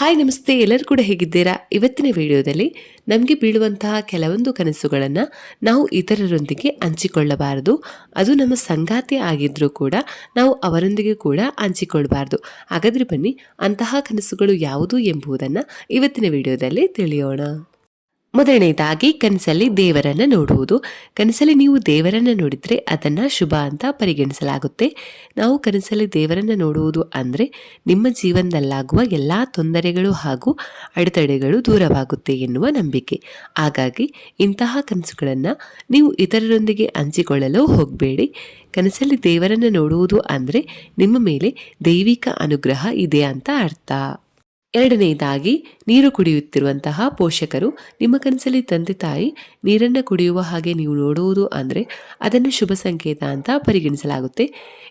Hi, ನಮಸ್ತೆ. ಎಲ್ಲರೂ ಕೂಡ ಹೇಗಿದ್ದೀರಾ? ಇವತ್ತಿನ ವಿಡಿಯೋದಲ್ಲಿ ನಮಗೆ ಬೀಳುವಂತಹ ಕೆಲವೊಂದು ಕನಸುಗಳನ್ನು ನಾವು ಇತರರೊಂದಿಗೆ ಹಂಚಿಕೊಳ್ಳಬಾರದು. ಅದು ನಮ್ಮ ಸಂಗಾತಿ ಆಗಿದ್ರೂ ಕೂಡ ನಾವು ಅವರೊಂದಿಗೆ ಕೂಡ ಹಂಚಿಕೊಳ್ಳಬಾರ್ದು ಹಾಗಾದ್ರೆ ಬನ್ನಿ, ಅಂತಹ ಕನಸುಗಳು ಯಾವುದು ಎಂಬುದನ್ನು ಇವತ್ತಿನ ವಿಡಿಯೋದಲ್ಲಿ ತಿಳಿಯೋಣ. ಮೊದಲನೇದಾಗಿ ಕನಸಲ್ಲಿ ದೇವರನ್ನ ನೋಡುವುದು. ಕನಸಲ್ಲಿ ನೀವು ದೇವರನ್ನ ನೋಡಿದ್ರೆ ಅದನ್ನ ಶುಭ ಅಂತ ಪರಿಗಣಿಸಲಾಗುತ್ತೆ. ನಾವು ಕನಸಲ್ಲಿ ದೇವರನ್ನ ನೋಡುವುದು ಅಂದ್ರೆ ನಿಮ್ಮ ಜೀವನದಲ್ಲಾಗುವ ಎಲ್ಲಾ ತೊಂದರೆಗಳು ಹಾಗೂ ಅಡೆತಡೆಗಳು ದೂರವಾಗುತ್ತೆ ಎನ್ನುವ ನಂಬಿಕೆ. ಹಾಗಾಗಿ ಇಂತಹ ಕನಸುಗಳನ್ನು ನೀವು ಇತರರೊಂದಿಗೆ ಹಂಚಿಕೊಳ್ಳಲು ಹೋಗಬೇಡಿ. ಕನಸಲ್ಲಿ ದೇವರನ್ನ ನೋಡುವುದು ಅಂದ್ರೆ ನಿಮ್ಮ ಮೇಲೆ ದೈವಿಕ ಅನುಗ್ರಹ ಇದೆ ಅಂತ ಅರ್ಥ. ಎರಡನೆಯದಾಗಿ ನೀರು ಕುಡಿಯುತ್ತಿರುವಂತಹ ಪೋಷಕರು ನಿಮ್ಮ ಕನಸಲ್ಲಿ ತಂದೆ ತಾಯಿ ನೀರನ್ನು ಕುಡಿಯುವ ಹಾಗೆ ನೀವು ನೋಡುವುದು ಅಂದರೆ ಅದನ್ನು ಶುಭ ಸಂಕೇತ ಅಂತ ಪರಿಗಣಿಸಲಾಗುತ್ತೆ.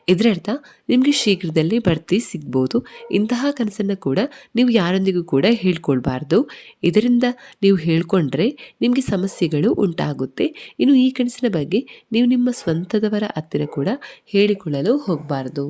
ಇದರರ್ಥ ನಿಮಗೆ ಶೀಘ್ರದಲ್ಲಿ ಬಡ್ತಿ ಸಿಗ್ಬೋದು. ಇಂತಹ ಕನಸನ್ನು ಕೂಡ ನೀವು ಯಾರೊಂದಿಗೂ ಕೂಡ ಹೇಳ್ಕೊಳ್ಬಾರ್ದು. ಇದರಿಂದ ನೀವು ಹೇಳ್ಕೊಂಡ್ರೆ ನಿಮಗೆ ಸಮಸ್ಯೆಗಳು ಉಂಟಾಗುತ್ತೆ. ಇನ್ನು ಈ ಕನಸಿನ ಬಗ್ಗೆ ನೀವು ನಿಮ್ಮ ಸ್ವಂತದವರ ಹತ್ತಿರ ಕೂಡ ಹೇಳಿಕೊಳ್ಳಲು ಹೋಗಬಾರ್ದು.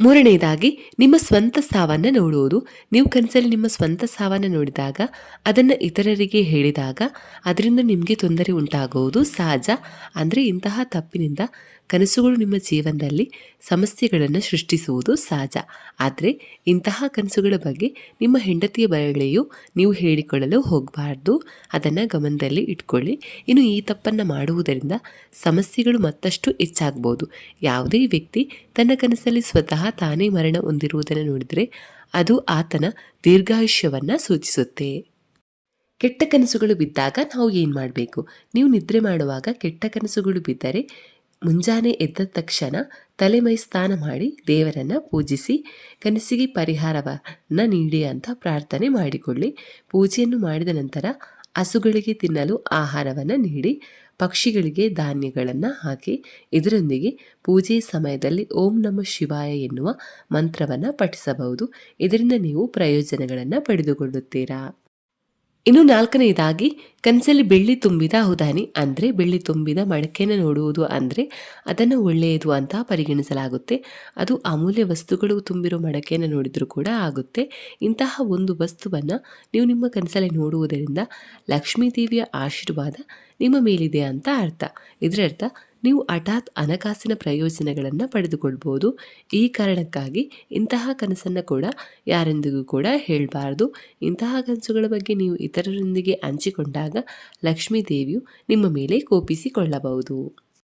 ಮೂರನೆಯದಾಗಿ ನಿಮ್ಮ ಸ್ವಂತ ಸಾವನ್ನು ನೋಡುವುದು. ನೀವು ಕನಸಲ್ಲಿ ನಿಮ್ಮ ಸ್ವಂತ ಸಾವನ್ನು ನೋಡಿದಾಗ, ಅದನ್ನು ಇತರರಿಗೆ ಹೇಳಿದಾಗ, ಅದರಿಂದ ನಿಮಗೆ ತೊಂದರೆ ಉಂಟಾಗುವುದು ಸಹಜ. ಅಂದರೆ ಇಂತಹ ತಪ್ಪಿನಿಂದ ಕನಸುಗಳು ನಿಮ್ಮ ಜೀವನದಲ್ಲಿ ಸಮಸ್ಯೆಗಳನ್ನು ಸೃಷ್ಟಿಸುವುದು ಸಹಜ. ಆದರೆ, ಇಂತಹ ಕನಸುಗಳ ಬಗ್ಗೆ ನಿಮ್ಮ ಹೆಂಡತಿಯ ಬಯಳೆಯು ನೀವು ಹೇಳಿಕೊಳ್ಳಲು ಹೋಗಬಾರ್ದು. ಅದನ್ನು ಗಮನದಲ್ಲಿ ಇಟ್ಕೊಳ್ಳಿ. ಇನ್ನು ಈ ತಪ್ಪನ್ನು ಮಾಡುವುದರಿಂದ ಸಮಸ್ಯೆಗಳು ಮತ್ತಷ್ಟು ಹೆಚ್ಚಾಗ್ಬೋದು. ಯಾವುದೇ ವ್ಯಕ್ತಿ ತನ್ನ ಕನಸಲ್ಲಿ ಸ್ವತಃ ತಾನೇ ಮರಣ ಹೊಂದಿರುವುದನ್ನು ನೋಡಿದರೆ ಅದು ಆತನ ದೀರ್ಘಾಯುಷ್ಯವನ್ನು ಸೂಚಿಸುತ್ತೆ. ಕೆಟ್ಟ ಕನಸುಗಳು ಬಿದ್ದಾಗ ನಾವು ಏನು ಮಾಡಬೇಕು? ನೀವು ನಿದ್ರೆ ಮಾಡುವಾಗ ಕೆಟ್ಟ ಕನಸುಗಳು ಬಿದ್ದರೆ ಮುಂಜಾನೆ ಎದ್ದ ತಕ್ಷಣ ತಲೆಮೈ ಸ್ನಾನ ಮಾಡಿ ದೇವರನ್ನು ಪೂಜಿಸಿ ಕನಸಿಗೆ ಪರಿಹಾರವನ್ನು ನೀಡಿ ಅಂತ ಪ್ರಾರ್ಥನೆ ಮಾಡಿಕೊಳ್ಳಿ. ಪೂಜೆಯನ್ನು ಮಾಡಿದ ನಂತರ ಹಸುಗಳಿಗೆ ತಿನ್ನಲು ಆಹಾರವನ್ನು ನೀಡಿ ಪಕ್ಷಿಗಳಿಗೆ ಧಾನ್ಯಗಳನ್ನು ಹಾಕಿ ಇದರೊಂದಿಗೆ ಪೂಜೆ ಸಮಯದಲ್ಲಿ ಓಂ ನಮ ಶಿವಾಯ ಎನ್ನುವ ಮಂತ್ರವನ್ನು ಪಠಿಸಬಹುದು. ಇದರಿಂದ ನೀವು ಪ್ರಯೋಜನಗಳನ್ನು ಪಡೆದುಕೊಳ್ಳುತ್ತೀರಾ? ಇನ್ನು ನಾಲ್ಕನೆಯದಾಗಿ ಕನಸಲ್ಲಿ ಬೆಳ್ಳಿ ತುಂಬಿದ ಹುದಾನಿ ಅಂದರೆ ಬೆಳ್ಳಿ ತುಂಬಿದ ಮಡಕೆಯನ್ನು ನೋಡುವುದು ಅಂದರೆ ಅದನ್ನು ಒಳ್ಳೆಯದು ಅಂತ ಪರಿಗಣಿಸಲಾಗುತ್ತೆ. ಅದು ಅಮೂಲ್ಯ ವಸ್ತುಗಳು ತುಂಬಿರೋ ಮಡಕೆಯನ್ನು ನೋಡಿದರೂ ಕೂಡ ಆಗುತ್ತೆ. ಇಂತಹ ಒಂದು ವಸ್ತುವನ್ನು ನೀವು ನಿಮ್ಮ ಕನಸಲ್ಲಿ ನೋಡುವುದರಿಂದ ಲಕ್ಷ್ಮೀದೇವಿಯ ಆಶೀರ್ವಾದ ನಿಮ್ಮ ಮೇಲಿದೆ ಅಂತ ಅರ್ಥ. ಇದರರ್ಥ ನೀವು ಹಠಾತ್ ಹಣಕಾಸಿನ ಪ್ರಯೋಜನಗಳನ್ನು ಪಡೆದುಕೊಳ್ಬೋದು. ಈ ಕಾರಣಕ್ಕಾಗಿ ಇಂತಹ ಕನಸನ್ನು ಕೂಡ ಯಾರೆಂದಿಗೂ ಕೂಡ ಹೇಳಬಾರ್ದು. ಇಂತಹ ಕನಸುಗಳ ಬಗ್ಗೆ ನೀವು ಇತರರೊಂದಿಗೆ ಹಂಚಿಕೊಂಡಾಗ ಲಕ್ಷ್ಮೀ ದೇವಿಯು ನಿಮ್ಮ ಮೇಲೆ ಕೋಪಿಸಿಕೊಳ್ಳಬಹುದು.